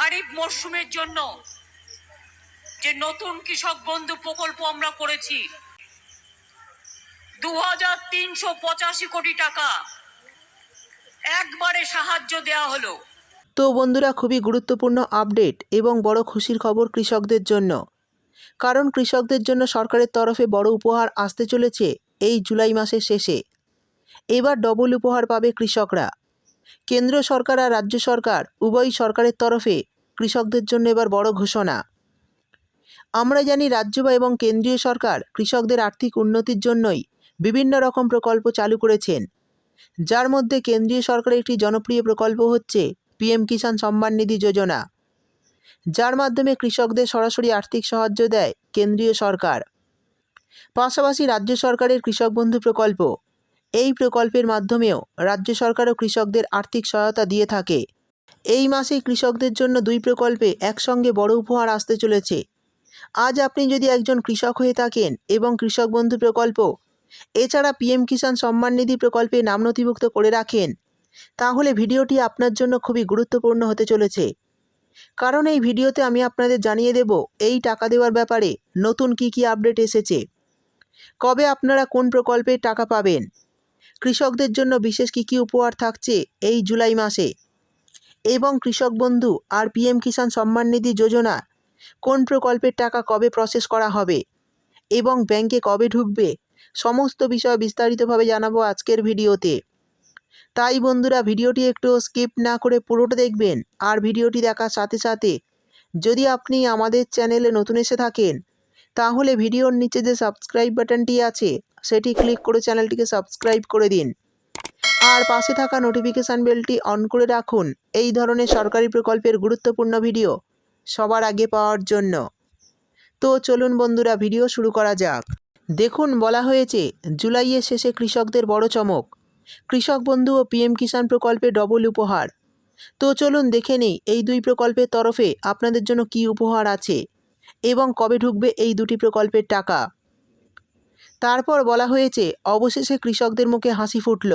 খারিফ মরশুমের জন্য যে নতুন কৃষক বন্ধু প্রকল্প আমরা করেছি দু হাজার তিনশো পঁচাশি কোটি টাকা একবারে সাহায্য দেওয়া হলো। তো বন্ধুরা, খুবই গুরুত্বপূর্ণ আপডেট এবং বড় খুশির খবর কৃষকদের জন্য। কারণ কৃষকদের জন্য সরকারের তরফে বড় উপহার আসতে চলেছে এই জুলাই মাসের শেষে। এবার ডবল উপহার পাবে কৃষকরা। কেন্দ্র সরকার আর রাজ্য সরকার, উভয় সরকারের তরফে কৃষকদের জন্য এবার বড় ঘোষণা। আমরা জানি রাজ্য বা এবং কেন্দ্রীয় সরকার কৃষকদের আর্থিক উন্নতির জন্যই বিভিন্ন রকম প্রকল্প চালু করেছেন। যার মধ্যে কেন্দ্রীয় সরকারের একটি জনপ্রিয় প্রকল্প হচ্ছে পিএম কিষাণ সম্মান নিধি যোজনা। যার মাধ্যমে কৃষকদের সরাসরি আর্থিক সাহায্য দেয় কেন্দ্রীয় সরকার। পাশাপাশি রাজ্য সরকারের কৃষক বন্ধু প্রকল্প এই প্রকল্পের মাধ্যমেও রাজ্য সরকারও কৃষকদের আর্থিক সহায়তা দিয়ে থাকে। এই মাসেই কৃষকদের জন্য দুই প্রকল্পে একসঙ্গে বড় উপহার আসতে চলেছে। আজ আপনি যদি একজন কৃষক হয়ে থাকেন এবং কৃষক বন্ধু প্রকল্প, এছাড়া পিএম কিষাণ সম্মান নিধি প্রকল্পে নাম নথিভুক্ত করে রাখেন, তাহলে ভিডিওটি আপনার জন্য খুবই গুরুত্বপূর্ণ হতে চলেছে। কারণ এই ভিডিওতে আমি আপনাদের জানিয়ে দেব এই টাকা দেওয়ার ব্যাপারে নতুন কি কি আপডেট এসেছে। কবে আপনারা কোন প্রকল্পে টাকা পাবেন? কৃষকদের জন্য বিশেষ কি কি উপহার থাকছে এই জুলাই মাসে? এবং কৃষক বন্ধু আর পিএম কিষাণ সম্মান নিধি যোজনা, কোন প্রকল্পের টাকা কবে প্রসেস করা হবে? এবং ব্যাংকে কবে ঢুকবে? সমস্ত বিষয় বিস্তারিতভাবে জানাব আজকের ভিডিওতে। তাই বন্ধুরা, ভিডিওটি একটু স্কিপ না করে পুরোটা দেখবেন আর ভিডিওটি দেখার সাথে সাথে যদি আপনি আমাদের চ্যানেলে নতুন এসে থাকেন, তাহলে ভিডিওর নিচে যে সাবস্ক্রাইব বাটনটি আছে সেটি ক্লিক করে চ্যানেলটিকে সাবস্ক্রাইব করে দিন। আর পাশে থাকা নোটিফিকেশান বেলটি অন করে রাখুন। এই ধরনের সরকারি প্রকল্পের গুরুত্বপূর্ণ ভিডিও সবার আগে পাওয়ার জন্য। তো চলুন বন্ধুরা ভিডিও শুরু করা যাক। দেখুন, বলা হয়েছে, জুলাইয়ের শেষে কৃষকদের বড় চমক। কৃষক বন্ধু ও পিএম কিষাণ প্রকল্পে ডবল উপহার। তো চলুন দেখে নিই, এই দুই প্রকল্পের তরফে আপনাদের জন্য কি উপহার আছে এবং কবে ঢুকবে এই দুটি প্রকল্পের টাকা। তারপর বলা হয়েছে, অবশেষে কৃষকদের মুখে হাসি ফুটল।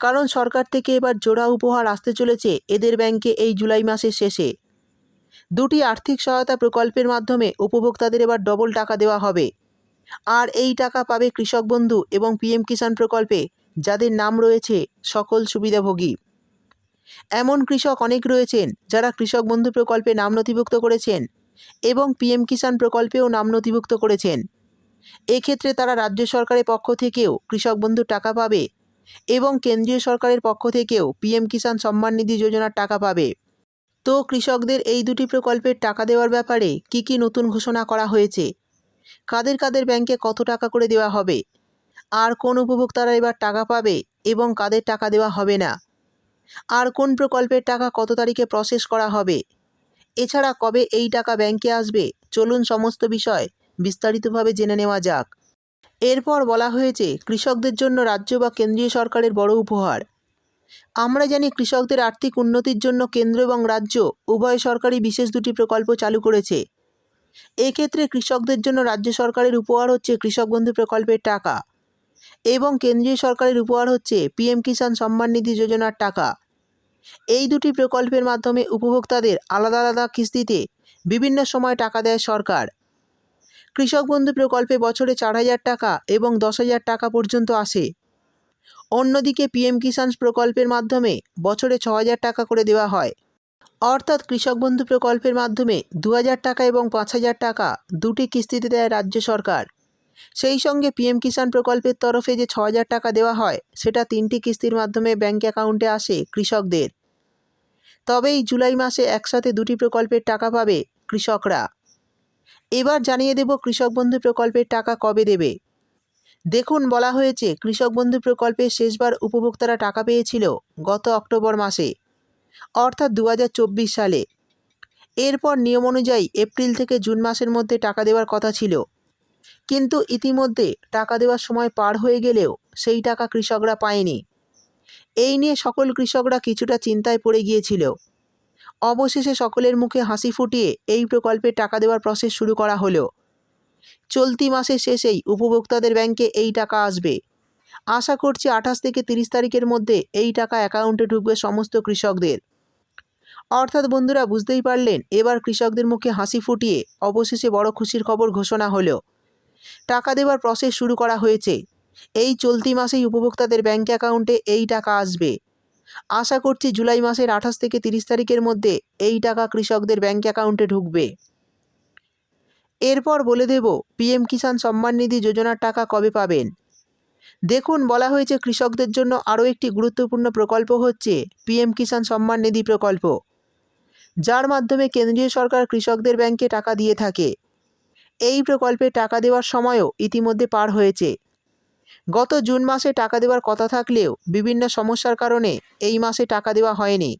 কারণ সরকার থেকে এবার জোড়া উপহার আসতে চলেছে এদের ব্যাংকে এই জুলাই মাসের শেষে। দুটি আর্থিক সহায়তা প্রকল্পের মাধ্যমে উপভোক্তাদের এবার ডবল টাকা দেওয়া হবে। আর এই টাকা পাবে কৃষক বন্ধু এবং পিএম কিষাণ প্রকল্পে, যাদের নাম রয়েছে সকল সুবিধাভোগী। এমন কৃষক অনেক রয়েছেন যারা কৃষক বন্ধু প্রকল্পে নাম নথিভুক্ত করেছেন এবং পিএম কিষাণ প্রকল্পেও নাম নথিভুক্ত করেছেন। এক্ষেত্রে তারা রাজ্য সরকারের পক্ষ থেকেও কৃষক বন্ধুর টাকা পাবে এবং কেন্দ্রীয় সরকারের পক্ষ থেকেও পিএম কিষাণ সম্মান নিধি যোজনার টাকা পাবে। তো কৃষকদের এই দুটি প্রকল্পের টাকা দেওয়ার ব্যাপারে কি কি নতুন ঘোষণা করা হয়েছে? কাদের কাদের ব্যাংকে কত টাকা করে দেওয়া হবে? আর কোন উপভোক্তারা এবার টাকা পাবে এবং কাদের টাকা দেওয়া হবে না? আর কোন প্রকল্পের টাকা কত তারিখে প্রসেস করা হবে? এছাড়া কবে এই টাকা ব্যাংকে আসবে? চলুন সমস্ত বিষয় বিস্তারিতভাবে জেনে নেওয়া যাক। এরপর বলা হয়েছে, কৃষকদের জন্য রাজ্য বা কেন্দ্রীয় সরকারের বড় উপহার। আমরা জানি কৃষকদের আর্থিক উন্নতির জন্য কেন্দ্র এবং রাজ্য উভয় সরকারি বিশেষ দুটি প্রকল্প চালু করেছে। এক্ষেত্রে কৃষকদের জন্য রাজ্য সরকারের উপহার হচ্ছে কৃষক বন্ধু প্রকল্পের টাকা এবং কেন্দ্রীয় সরকারের উপহার হচ্ছে পিএম কিষাণ সম্মান নিধি যোজনার টাকা। এই দুটি প্রকল্পের মাধ্যমে উপভোক্তাদের আলাদা আলাদা কিস্তিতে বিভিন্ন সময় টাকা দেয় সরকার। কৃষক বন্ধু প্রকল্পে বছরে চার হাজার টাকা এবং দশ হাজার টাকা পর্যন্ত আসে। অন্যদিকে পিএম কিষাণ প্রকল্পের মাধ্যমে বছরে ছ হাজার টাকা করে দেওয়া হয়। অর্থাৎ কৃষক বন্ধু প্রকল্পের মাধ্যমে দু হাজার টাকা এবং পাঁচ হাজার টাকা দুটি কিস্তিতে দেয় রাজ্য সরকার। সেই সঙ্গে পিএম কিষাণ প্রকল্পের তরফে যে ছ হাজার টাকা দেওয়া হয়, সেটা তিনটি কিস্তির মাধ্যমে ব্যাঙ্ক অ্যাকাউন্টে আসে কৃষকদের। তবে এই জুলাই মাসে একসাথে দুটি প্রকল্পের টাকা পাবে কৃষকরা। এবার জানিয়ে দেব কৃষক বন্ধু প্রকল্পের টাকা কবে দেবে। দেখুন, বলা হয়েছে, কৃষক বন্ধু প্রকল্পে শেষবার উপভোক্তারা টাকা পেয়েছিল গত অক্টোবর মাসে, অর্থাৎ দু হাজার চব্বিশ সালে। এরপর নিয়ম অনুযায়ী এপ্রিল থেকে জুন মাসের মধ্যে টাকা দেওয়ার কথা ছিল। কিন্তু ইতিমধ্যে টাকা দেওয়ার সময় পার হয়ে গেলেও সেই টাকা কৃষকরা পায়নি। এই নিয়ে সকল কৃষকরা কিছুটা চিন্তায় পড়ে গিয়েছিল। অবশেষে সকলের মুখে হাসি ফুটিয়ে এই প্রকল্পে টাকা দেওয়ার প্রসেস শুরু করা হলো। চলতি মাসের শেষেই উপভোক্তাদের ব্যাংকে এই টাকা আসবে। আশা করছি আঠাশ থেকে তিরিশ তারিখের মধ্যে এই টাকা অ্যাকাউন্টে ঢুকবে সমস্ত কৃষকদের। অর্থাৎ বন্ধুরা, বুঝতেই পারলেন, এবার কৃষকদের মুখে হাসি ফুটিয়ে অবশেষে বড় খুশির খবর ঘোষণা হলো। টাকা দেওয়ার প্রসেস শুরু করা হয়েছে। এই চলতি মাসেই উপভোক্তাদের ব্যাঙ্ক অ্যাকাউন্টে এই টাকা আসবে। আশা করছি জুলাই মাসের আঠাশ থেকে তিরিশ তারিখের মধ্যে এই টাকা কৃষকদের ব্যাঙ্ক অ্যাকাউন্টে ঢুকবে। এরপর বলে দেব পিএম কিষাণ সম্মান নিধি যোজনার টাকা কবে পাবেন? দেখুন, বলা হয়েছে কৃষকদের জন্য আরও একটি গুরুত্বপূর্ণ প্রকল্প হচ্ছে পিএম কিষাণ সম্মান নিধি প্রকল্প। যার মাধ্যমে কেন্দ্রীয় সরকার কৃষকদের ব্যাংকে টাকা দিয়ে থাকে। এই প্রকল্পে টাকা দেওয়ার সময়ও ইতিমধ্যে পার হয়েছে। গত জুন মাসে টাকা দেওয়ার কথা থাকলেও বিভিন্ন সমস্যার কারণে এই মাসে টাকা দেওয়া হয়নি।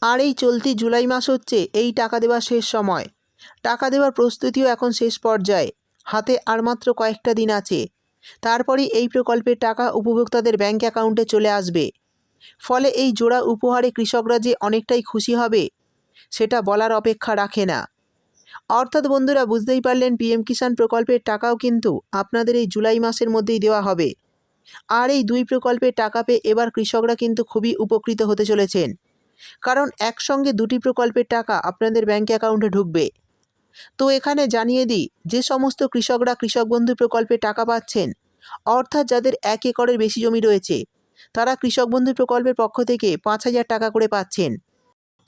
আর এই চলতি জুলাই মাস হচ্ছে এই টাকা দেওয়ার শেষ সময়। টাকা দেওয়ার প্রস্তুতিও এখন শেষ পর্যায়ে। হাতে আর মাত্র কয়েকটা দিন আছে। তারপরই এই প্রকল্পের টাকা উপভোক্তাদের ব্যাংক অ্যাকাউন্টে চলে আসবে। ফলে এই জোড়া উপহারে কৃষকরা যে অনেকটাই খুশি হবে, সেটা বলার অপেক্ষা রাখে না। অর্থাৎ বন্ধুরা, বুঝতেই পারলেন পিএম কিষাণ প্রকল্পের টাকাও কিন্তু আপনাদের এই জুলাই মাসের মধ্যেই দেওয়া হবে। আর এই দুই প্রকল্পের টাকা পেয়ে এবার কৃষকরা কিন্তু খুবই উপকৃত হতে চলেছেন। কারণ একসঙ্গে দুটি প্রকল্পের টাকা আপনাদের ব্যাঙ্ক অ্যাকাউন্টে ঢুকবে। তো এখানে জানিয়ে দিই, যে সমস্ত কৃষকরা কৃষক বন্ধু প্রকল্পে টাকা পাচ্ছেন, অর্থাৎ যাদের এক একরের বেশি জমি রয়েছে, তারা কৃষক বন্ধু প্রকল্পের পক্ষ থেকে পাঁচ হাজার টাকা করে পাচ্ছেন।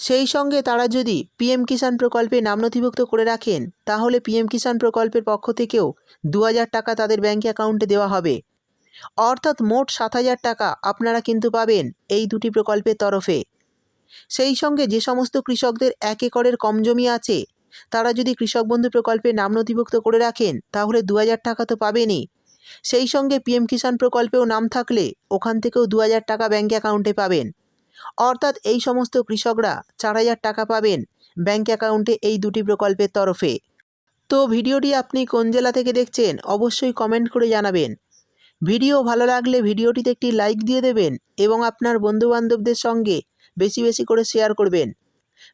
সেই সঙ্গে তারা যদি পিএম কিষাণ প্রকল্পে নাম নথিভুক্ত করে রাখেন, তাহলে পিএম কিষাণ প্রকল্পের পক্ষ থেকেও দু হাজার টাকা তাদের ব্যাঙ্ক অ্যাকাউন্টে দেওয়া হবে। অর্থাৎ মোট সাত হাজার টাকা আপনারা কিন্তু পাবেন এই দুটি প্রকল্পের তরফে। সেই সঙ্গে যে সমস্ত কৃষকদের এক একরের কম জমি আছে, তারা যদি কৃষক বন্ধু প্রকল্পে নাম নথিভুক্ত করে রাখেন, তাহলে দু হাজার টাকা তো পাবেনই। সেই সঙ্গে পিএম কিষাণ প্রকল্পেও নাম থাকলে ওখান থেকেও দু হাজার টাকা ব্যাঙ্ক অ্যাকাউন্টে পাবেন। অর্থাৎ এই সমস্ত কৃষকরা চার হাজার টাকা পাবেন ব্যাঙ্ক অ্যাকাউন্টে এই দুটি প্রকল্পের তরফে। তো ভিডিওটি আপনি কোন জেলা থেকে দেখছেন অবশ্যই কমেন্ট করে জানাবেন। ভিডিও ভালো লাগলে ভিডিওটিতে একটি লাইক দিয়ে দেবেন এবং আপনার বন্ধুবান্ধবদের সঙ্গে বেশি বেশি করে শেয়ার করবেন।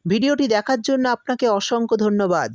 ভিডিওটি দেখার জন্য আপনাকে অসংখ্য ধন্যবাদ।